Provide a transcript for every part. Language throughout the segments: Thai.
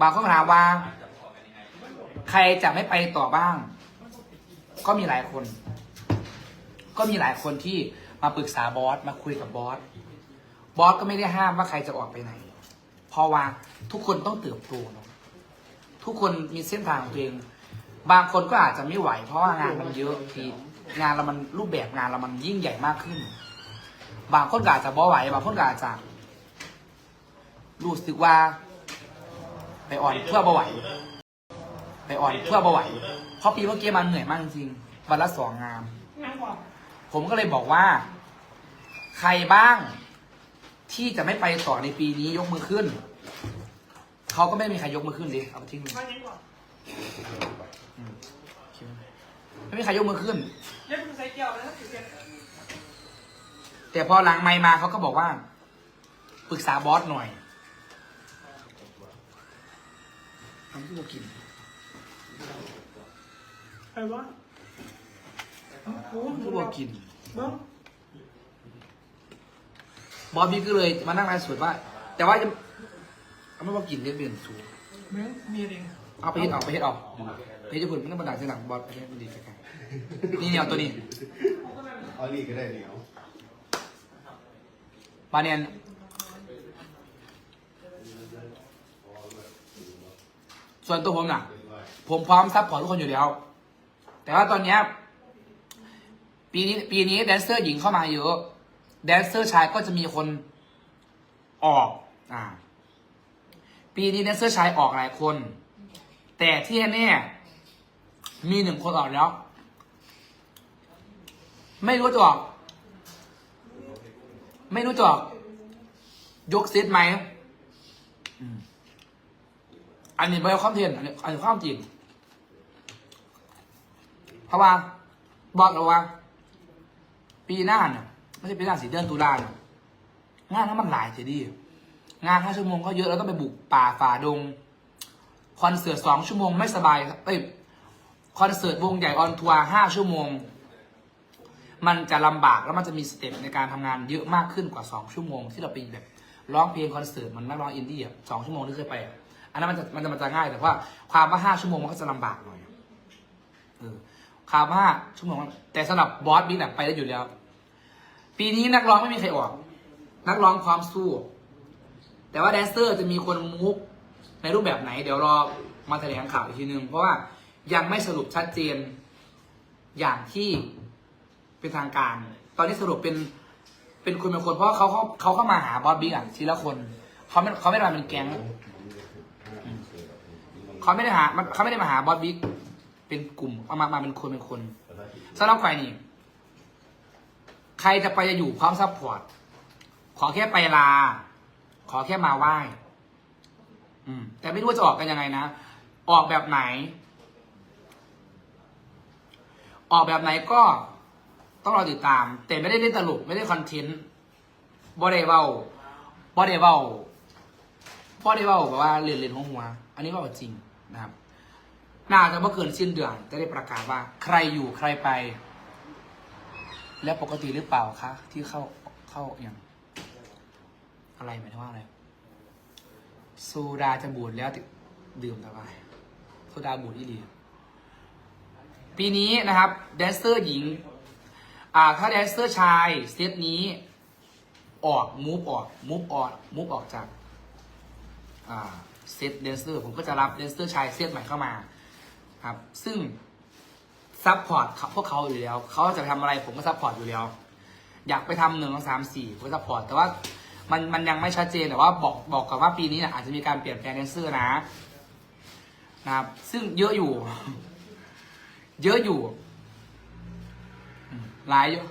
บางคนถามว่า ใครจะไม่ไปต่อบ้าง ก็มีหลายคน ก็มีหลายคนที่มาปรึกษาบอสมาคุยกับบอสบอสก็ไม่ได้ห้ามว่าใครจะออกไปไหน เพราะว่าทุกคนต้องเติบโตเนอะทุกคนมีเส้นทางของตัวเอง บางคนก็อาจจะไม่ไหว เพราะว่างานมันเยอะทีงานเรามันรูปแบบงานเรามันยิ่งใหญ่มากขึ้น บางคนก็อาจจะบ่ไหว บางคนก็อาจจะรู้สึกว่า อ่อนเพื่อบ่ไหวไปอ่อนเพื่อบ่ไหวเพราะปีเมื่อกี้มันเหนื่อยมากจริงๆวันละสองงาน ผมก็เลยบอกว่า ใครบ้างที่จะไม่ไปต่อในปีนี้ยกมือขึ้น เขาก็ไม่มีใครยกมือขึ้นดิเอาไปทิ้งเลยอืมไม่มีใครยกมือขึ้น แต่พอหลังไมค์มาเขาก็บอกว่า ปรึกษาบอสหน่อย ทำที่เรากินใครวะโอ้ทำที่เรากินบ้างบอสพี่ก็เลยมานั่งไลฟ์สดว่า แต่ว่าจะเอาไม่ว่ากินเรียบเรียนสูงแม่งมีเองเอาไปเฮ็ดออกไปเฮ็ดออกไปเฮ็ดญี่ปุ่นมันก็บันดาลเสียงหลังบอสไปเฮ็ดมันดีใกล้ๆนี่เนี่ยเอาตัวนี้เอาลีก็ได้เหนียวมาเนียน ส่วนตัวผมน่ะผมพร้อมซัพพอร์ตทุกคนอยู่แล้ว แต่ว่าตอนเนี้ยปีนี้ปีนี้แดนเซอร์หญิงเข้ามาเยอะ แดนเซอร์ชายก็จะมีคนออกอ่าปีนี้แดนเซอร์ชายออกหลายคน แต่ที่แน่ๆมีหนึ่งคนออกแล้ว ไม่รู้จะออก ไม่รู้จะออก ยกเซตไหมอืม อันนี้ไม่ใช่ความเท็จอันนี้อันนี้ความจริงเพราะว่าบอกเราว่า ปีหน้าเนี่ยไม่ใช่ปีหน้าสิเดือนตุลาเนี่ยงานนั้นมันหลายเสียดี งานห้าชั่วโมงก็เยอะเราต้องไปบุกป่าฝ่าดง คอนเสิร์ตสองชั่วโมงไม่สบายเอ้ยคอนเสิร์ตวงใหญ่ออนทัวร์ห้าชั่วโมง มันจะลำบากแล้วมันจะมีสเต็ปในการทำงานเยอะมากขึ้นกว่าสองชั่วโมง ที่เราไปแบบร้องเพลงคอนเสิร์ตมันนักร้องอินดี้อะสองชั่วโมงที่เคยไปอะ อันนั้นมันจะมันจะมันจะง่ายแต่ว่า ความว่าห้าชั่วโมงมันก็จะลำบากหน่อยเออความว่าชั่วโมงแต่สำหรับบอสบิ๊กแบบไปได้อยู่แล้ว ปีนี้นักร้องไม่มีใครออก นักร้องความสู้ แต่ว่าแดนเซอร์จะมีคนมุกในรูปแบบไหน เดี๋ยวรอมาแถลงข่าวอีกทีนึง เพราะว่ายังไม่สรุปชัดเจนอย่างที่เป็นทางการ ตอนนี้สรุปเป็นเป็นคนเป็นคนเพราะเขาเขาเขาเข้ามาหาบอสบิ๊กอะทีละคนเขาไม่เขาไม่ได้มาเป็นแก๊ง เขาไม่ได้หาเขาไม่ได้มาหาบอสบิ๊กเป็นกลุ่มเอามามาเป็นคนเป็นคนสำหรับใครนี่ ใครจะไปจะอยู่พร้อมซัพพอร์ตขอแค่ไปลา ขอแค่มาไหว้อืม แต่ไม่รู้ว่าจะออกกันยังไงนะ ออกแบบไหน ออกแบบไหนก็ต้องรอติดตาม แต่ไม่ได้เล่นตลกไม่ได้คอนเทนต์บอดเว้าบอดเว้าบอดเว้าแบบว่าเรียนเรียนหัวหัว อันนี้เว่าจริง นะครับน่าจะเมื่อเกินสิ้นเดือน จะได้ประกาศว่า ใครอยู่ใครไป และปกติหรือเปล่าคะที่เข้าเข้าอย่าง อะไรหมายถึงว่าอะไรโซดาจะบูดแล้วติดื่มต่อไปโซดาบูดอีหลีปีนี้นะครับ แดนเซอร์หญิง อ่า ถ้าแดนเซอร์ชายเซตนี้ ออกมูฟออกมูฟออกมูฟออกจาก อ่า เซตแดนเซอร์ผมก็จะรับแดนเซอร์ชายเซตใหม่เข้ามาครับ ซึ่งซัพพอร์ตพวกเขาอยู่แล้วเขาจะไปทำอะไรผมก็ซัพพอร์ตอยู่แล้ว อยากไปทำหนึ่งสองสามสี่ผมก็ซัพพอร์ตแต่ว่ามันมันยังไม่ชัดเจนแต่ว่าบอกบอกกันว่าปีนี้นี่ยอาจจะมีการเปลี่ยนแปลงแดนเซอร์นะนะครับ ซึ่งเยอะอยู่ เยอะอยู่หลายอยู่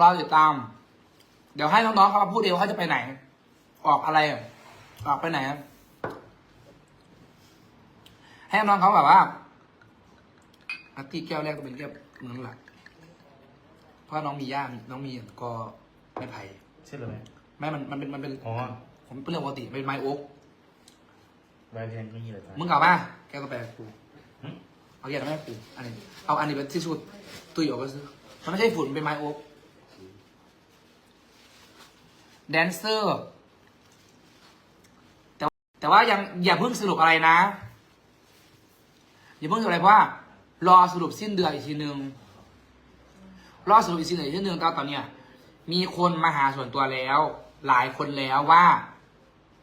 รอติดตาม เดี๋ยวให้น้องๆเขามาพูดเองว่าเขาจะไปไหน ออกอะไรอะออกไปไหนอะให้น้องเขาแบบว่าอาร์ตี้แก้วแรกก็เป็นแก้วเมืองหลัก เพราะน้องมีย่าน้องมีก็ไม่ไผ่ใช่หรือไม่ไม่ มันมันเป็นมันเป็นอ๋อผมเป็นเรื่องปกติเป็นไม้โอ๊กใบเพนก็มีเลยจ้ะมึงกลับมาแก้วกาแฟกูหึเอาแก้วกาแฟกูอันนี้เอาอันนี้เป็นที่สุดตุยออกก็ซื้อมันไม่ใช่ฝุ่นเป็นไม้โอ๊กอ แดนเซอร์ แต่แต่ว่ายังอย่าเพิ่งสรุปอะไรนะ อย่าเพิ่งสรุปอะไรเพราะว่ารอสรุปสิ้นเดือนอีกทีหนึ่งรอสรุปอีกทีหนึ่งอีกทีหนึ่งตอนตอนเนี้ยมีคนมาหาส่วนตัวแล้ว หลายคนแล้วว่า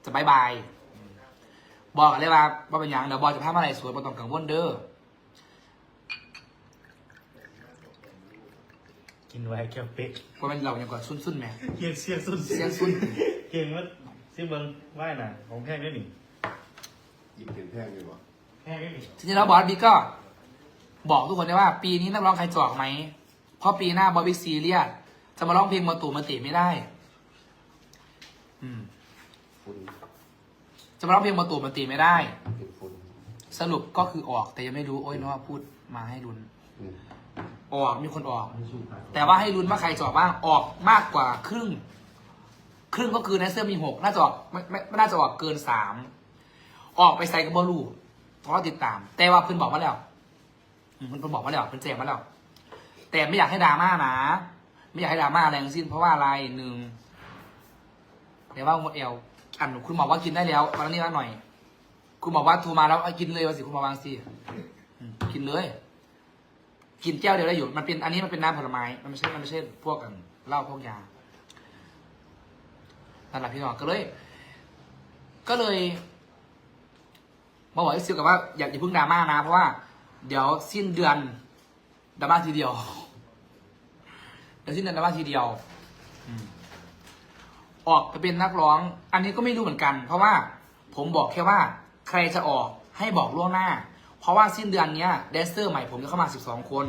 จะบายบายบอกเลยว่าว่าเป็นหยังเดี๋ยวบอกจะพามาอะไรสวยบนต้องกังวลเด้อ กินไว้แก้วเป็กว่าเป็นเราอย่างก่อนซุ่นๆไหมเกียงเสียงสุดเสียงสุดเกียงว่าซิเบิงไหว้น่ะของแพงได้หนิหยิบเป็นแพงอยู่วะแพงได้หนิทีนี้แล้วบอสบิ๊กก็ บอกทุกคนได้ว่า ปีนี้นักร้องใครจะออกไหมเพราะปีหน้าบอสบิ๊กซีเรียสจะมาร้องเพลงมาตู่มาติไม่ได้ อืม ฝุ่นจะมาร้องเพลงมาตู่มาติไม่ได้ เป็นฝุ่นสรุปก็คือออกแต่ยังไม่รู้โอ้ยน้องพูดมาให้ลุ้น อืม ออกมีคนออก แต่ว่าให้ลุ้นว่าใครจะออกบ้างออกมากกว่าครึ่ง ครึ่งก็คือในเสื้อมีหกน่าจะออกไม่ไม่ไม่น่าจะออกเกินสามออกไปใส่กับบอลูเพราะติดตาม แต่ว่าเพิ่อนบอกมาแล้วอืมเพิ่อนบอกมาแล้วเพิ่อนแจ้งมาแล้ว แต่ไม่อยากให้ดราม่านะ ไม่อยากให้ดราม่าอะไรทั้งสิ้นเพราะว่าอะไรหนึ่งเดี๋ยวว่าหมดเอลอันคุณบอกว่ากินได้แล้ววันนี้ว่าหน่อย คุณบอกว่าโทรมาแล้วเอากินเลยวันสิคุณบอกวางสิอืมกินเลย กินแก้วเดียวได้อยู่ มันเป็นอันนี้มันเป็นน้ำผลไม้ มันไม่ใช่ มันไม่ใช่พวกกันเหล้าพวกยานั่นแหละพี่น้องก็เลย ก็เลยมาบอกไอ้ซิวกับว่าอยากอย่าเพิ่งดราม่านะ เพราะว่า เดี๋ยวสิ้นเดือนดราม่าทีเดียว เดี๋ยวสิ้นเดือนดราม่าทีเดียวอออกไปเป็นนักร้อง อันนี้ก็ไม่รู้เหมือนกัน เพราะว่า ผมบอกแค่ว่า ใครจะออกให้บอกล่วงหน้า เพราะว่าสิ้นเดือนนี้แดนเซอร์ใหม่ผมจะเข้ามา 12 คน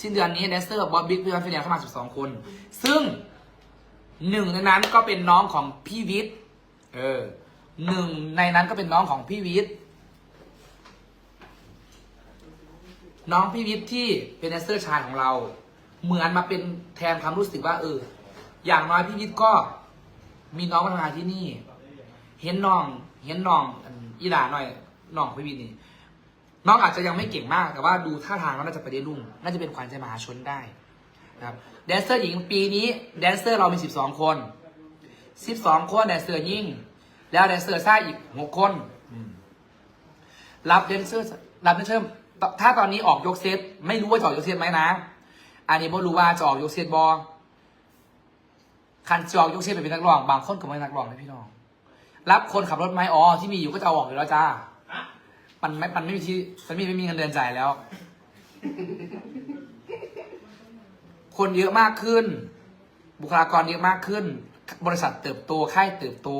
สิ้นเดือนนี้แดนเซอร์บอสบิ๊กพี่วันฟิเนียเข้ามา 12 คน ซึ่งหนึ่งในนั้นก็เป็นน้องของพี่วิทย์เออหนึ่งในนั้นก็เป็นน้องของพี่วิทย์น้องพี่วิทย์ที่เป็นแดนเซอร์ชายของเรา เหมือนมาเป็นแทนความรู้สึกว่า เออ อย่างน้อยพี่วิทย์ก็มีน้องมาทำงานที่นี่ เห็นน้อง เห็นน้องอีหลาหน่อย น้องพี่วินนี่น้องอาจจะยังไม่เก่งมาก แต่ว่าดูท่าทางแล้วน่าจะไปได้รุ่ง น่าจะเป็นขวัญใจมหาชนได้นะครับแดนเซอร์หญิงปีนี้แดนเซอร์เรามี 12 คน 12 คนแดนเซอร์ยิ่ง แล้วแดนเซอร์ซ่าอีก 6 คน รับแดนเซอร์รับแดนเซอร์ถ้าตอนนี้ออกยกเซตไม่รู้ว่าจะออกยกเซตไหมนะ อันนี้ไม่รู้ว่าจะออกยกเซตบอคันจอกยกเซตไปเป็นนักร้อง บางคนก็ไม่นักร้องนะพี่น้อง รับคนขับรถไหมอ๋อที่มีอยู่ก็จะออกอยู่แล้วจ้า มันไม่มันไม่มีที่มันไม่ไม่มีเงินเดือนจ่ายแล้ว คนเยอะมากขึ้น บุคลากรเยอะมากขึ้น บริษัทเติบโตค่ายเติบโต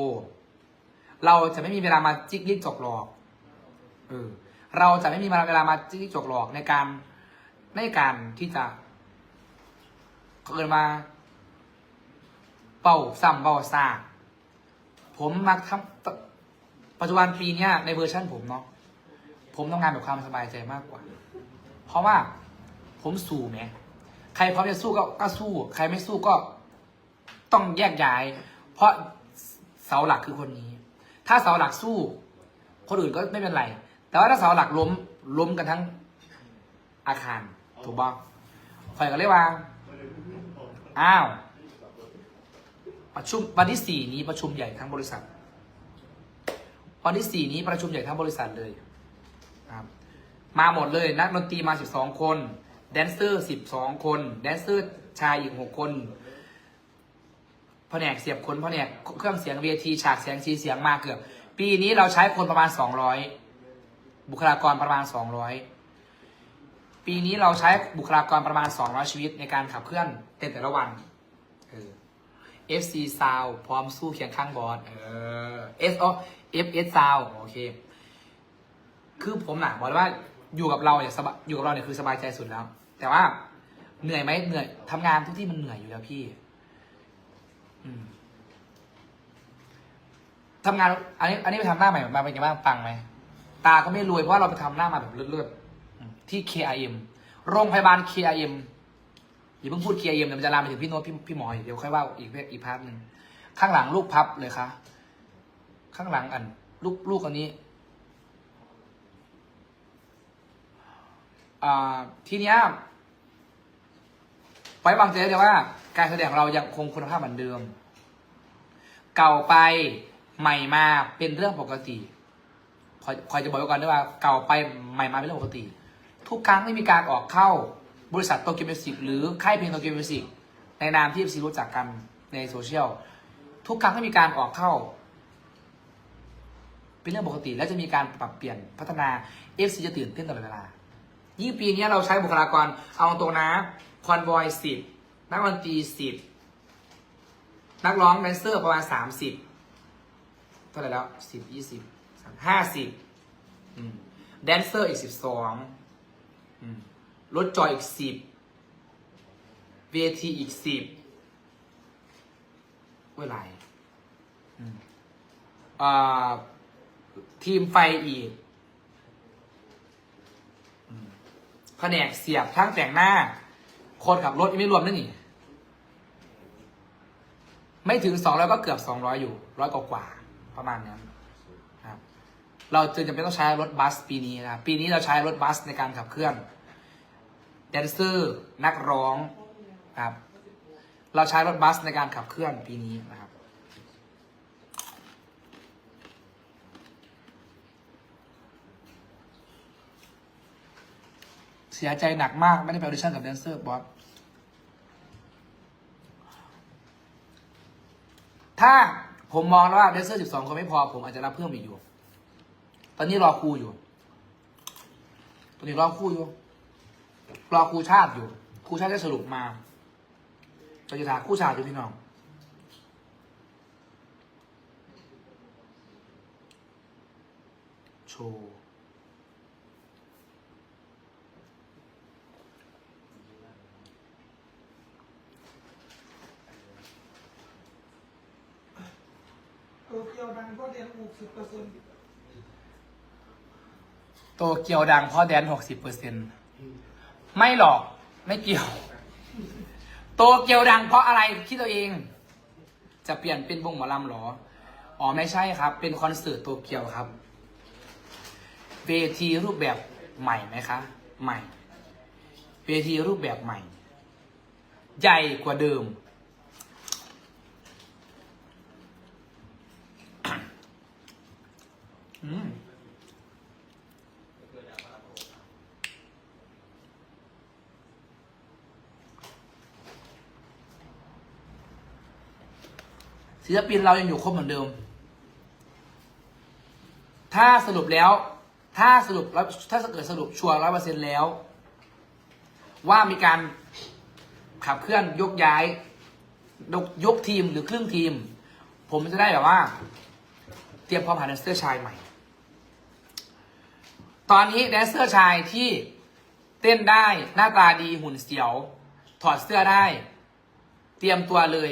เราจะไม่มีเวลามาจิกลิกจกหลอกเออเราจะไม่มีเวลามาจิกลิกจกหลอกในการในการที่จะเกินมาเป่าซ้ำเป่าซากผมมักทำปัจจุบันปีนี้ในเวอร์ชันผมเนาะ ผมทำงงานแบบความสบายใจมากกว่า เพราะว่าผมสู้ไหมใครพร้อมจะสู้ก็ก็สู้ ใครไม่สู้ก็ต้องแยกย้าย เพราะเสาหลักคือคนนี้ ถ้าเสาหลักสู้ คนอื่นก็ไม่เป็นไร แต่ว่าถ้าเสาหลักล้มล้มกันทั้งอาคารถูกบ้างไฟก็เรียกว่าอ้าวประชุมวันที่สี่นี้ประชุมใหญ่ทั้งบริษัท วันที่สี่นี้ประชุมใหญ่ทั้งบริษัทเลย ครับมาหมดเลยนักดนตรีมาสิบสองคน แดนเซอร์สิบสองคน แดนเซอร์ชายอีกหกคนแผนกเสียบคนแผนกเครื่องเสียงเวทีฉากเสียงสีเสียงมาเกือบ ปีนี้เราใช้คนประมาณสองร้อยบุคลากรประมาณสองร้อยปีนี้เราใช้บุคลากรประมาณสองร้อยชีวิตในการขับเคลื่อนเต้นแต่ละวันเออ FC Sound พร้อมสู้เคียงข้างบอสเออ S อ๋อ FS Sound โอเค คือผมหนักบอกเลยว่าอยู่กับเราเนี่ยสบายอยู่กับเราเนี่ยคือสบายใจสุดแล้ว แต่ว่าเหนื่อยไหมเหนื่อยทำงานทุกที่มันเหนื่อยอยู่แล้วพี่ อืมทำงาน อันนี้ อันนี้ไปทำหน้าใหม่มาเป็นไงบ้างปังไหมตาก็ไม่รวยเพราะเราไปทำหน้ามาแบบเลือดๆที่ KIM โรงพยาบาล KIM อย่าเพิ่งพูด KIM เดี๋ยวมันจะลามไปถึงพี่โน้ตพี่พี่หมอยเดี๋ยวค่อยว่าอีกอีกพาร์ทหนึ่งข้างหลังลูกพับเลยคะข้างหลังอัน ลูกลูกอันนี้ อ่า ทีเนี้ยไว้วางใจได้เลยว่า การแสดงของเรายังคงคุณภาพเหมือนเดิม เก่าไปใหม่มาเป็นเรื่องปกติคอยคอยจะบอกไว้ก่อนด้วยว่า เก่าไปใหม่มาเป็นเรื่องปกติ ทุกครั้งที่มีการออกเข้าบริษัทโตเกียวมิวสิกหรือค่ายเพลงโตเกียวมิวสิกในนามที่ FC รู้จักกันในโซเชียลทุกครั้งที่มีการออกเข้า เป็นเรื่องปกติ และจะมีการปรับเปลี่ยนพัฒนา FC จะตื่นเต้นตลอดเวลา ยิ่งปีนี้เราใช้บุคลากร เอาตรงนะคอนบอยสิบนักดนตรีสิบนักร้องแดนเซอร์ประมาณสามสิบเท่าไหร่แล้วสิบยี่สิบห้าสิบแดนเซอร์อีกสิบสองรถจอยอีกสิบเวทีอีกสิบเมื่อไหร่อืมอ่าทีมไฟอีก แผนกเสียบทั้งแต่งหน้า คนขับรถยังไม่รวมนั่นนี่ ไม่ถึงสองร้อยก็เกือบสองร้อยอยู่ร้อยกว่าประมาณนั้นครับ เราจึงจำเป็นต้องใช้รถบัสปีนี้นะครับปีนี้เราใช้รถบัสในการขับเคลื่อนแดนเซอร์นักร้องครับ เราใช้รถบัสในการขับเคลื่อนปีนี้นะครับ เสียใจหนักมากไม่ได้ไปออดิชั่นกับแดนเซอร์บอสถ้าผมมองแล้วว่าแดนเซอร์12คนไม่พอ ผมอาจจะรับเพิ่มอีกอยู่ ตอนนี้รอครูอยู่ ตอนนี้รอครูอยู่ รอครูชาติอยู่ ครูชาติจะสรุปมาเราจะถามครูชาติอยู่พี่น้องโชว์ โตเกียวดังก็เรียนหกสิบเปอร์เซ็นต์โตเกียวดังเพราะแดนหกสิบเปอร์เซ็นไม่หรอกไม่เกี่ยว โตเกียวดังเพราะอะไรคิดตัวเอง จะเปลี่ยนเป็นวงหมอลำหรอ อ๋อไม่ใช่ครับ เป็นคอนเสิร์ตโตเกียวครับ เวทีรูปแบบใหม่ไหมคะ ใหม่ เวทีรูปแบบใหม่ ใหญ่กว่าเดิม อืม ศิลปินเรายังอยู่ครบเหมือนเดิม ถ้าสรุปแล้ว ถ้าสรุปแล้วถ้าเกิดสรุปชัวร์ร้อยเปอร์เซ็นแล้ว ว่ามีการขับเคลื่อนยกย้ายยกยกทีมหรือครึ่งทีม ผมจะได้แบบว่า เตรียมพร้อมหาแดนเซอร์ชายใหม่ ตอนนี้แดนเซอร์ชายที่เต้นได้หน้าตาดีหุ่นเสียว ถอดเสื้อได้ เตรียมตัวเลย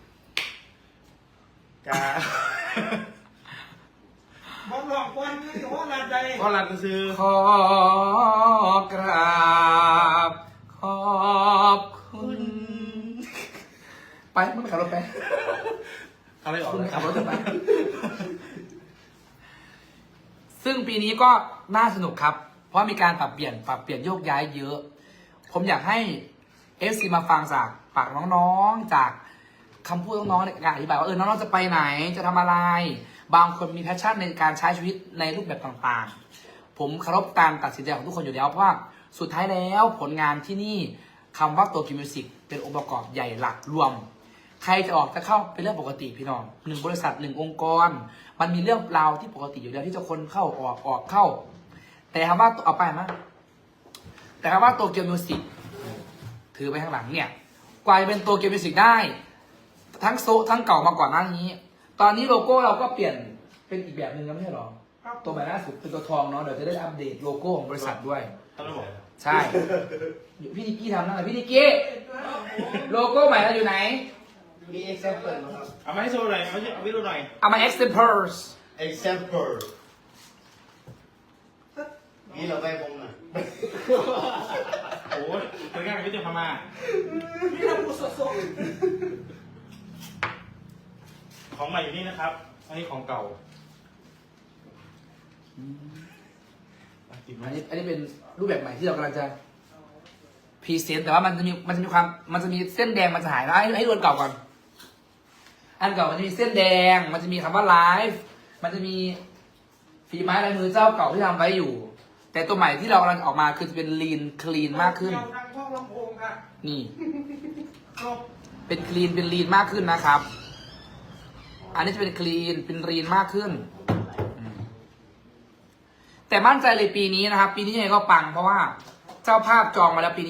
ายจ้าบอลหลอกวันนี่ว่าลาใจคอรัสก็คือขอกราบ ขอบคุณ ไปมึงขับรถไปอะไรออกคุณเลยขับรถจะไป ซึ่งปีนี้ก็น่าสนุกครับ เพราะมีการปรับเปลี่ยนปรับเปลี่ยนโยกย้ายเยอะ ผมอยากให้เอฟซีมาฟังจากปากน้องๆจาก คำพูดน้องๆในการอธิบายว่าเออน้องๆจะไปไหนจะทำอะไร บางคนมีแพชชั่นในการใช้ชีวิตในรูปแบบต่างๆ ผมเคารพการตัดสินใจของทุกคนอยู่แล้วเพราะว่าสุดท้ายแล้วผลงานที่นี่คำว่าตัวกิมิวสิกเป็นองค์ประกอบใหญ่หลักรวม ใครจะออกจะเข้าเป็นเรื่องปกติพี่น้องหนึ่งบริษัทหนึ่งองค์กร มันมีเรื่องราวที่ปกติอยู่แล้วที่จะคนเข้าออกออกเข้า แต่คำว่าเอาไปมั้ยแต่คำว่าตัวเกียวมิวสิกถือไปข้างหลังเนี่ยกว่าจะเป็นตัวเกียวมิวสิกได้ ทั้งโซะทั้งเก่ามาก่อนหน้านี้ ตอนนี้โลโก้เราก็เปลี่ยนเป็นอีกแบบหนึ่งแล้วไม่ใช่หรอ ครับตัวใหม่ล่าสุดเป็นตัวทองเนาะเดี๋ยวจะได้อัปเดตโลโก้ของบริษัทด้วยต้องไม่บอกใช่เดี๋ยวพี่นิกกี้ทำนั่นแหละพี่นิกกี้โลโก้ใหม่เราอยู่ไหน มี example ไหมครับ เอามาให้โชว์หน่อยเอามาให้เอาไปดูหน่อย เอามา examples example นี่เราไปผมหน่อยโอ้โหเป็นงานกับพี่เจ้าพม่า นี่เราพูดสด ของใหม่อยู่นี่นะครับ อันนี้ของเก่าอะติดไหมอันนี้อันนี้เป็นรูปแบบใหม่ที่เรากำลังจะพรีเซนต์แต่ว่ามันจะมีมันจะมีความมันจะมีเส้นแดงมันจะหายนะให้ให้ดูอันเก่าก่อน อันเก่ามันจะมีเส้นแดง มันจะมีคำว่าไลฟ์มันจะมีฝีไม้ลายมือเจ้าเก่าที่ทำไว้อยู่ แต่ตัวใหม่ที่เรากำลังออกมาคือจะเป็นลีนคลีนๆมากขึ้นเกี่ยวดังพ่อลำโพงค่ะนี่ จบเป็นคลีนเป็นลีนมากขึ้นนะครับ อันนี้จะเป็นคลีนเป็นรีนมากขึ้น แต่มั่นใจเลยปีนี้นะครับ ปีนี้ยังไงก็ปังเพราะว่าเจ้าภาพจองมาแล้วปีนี้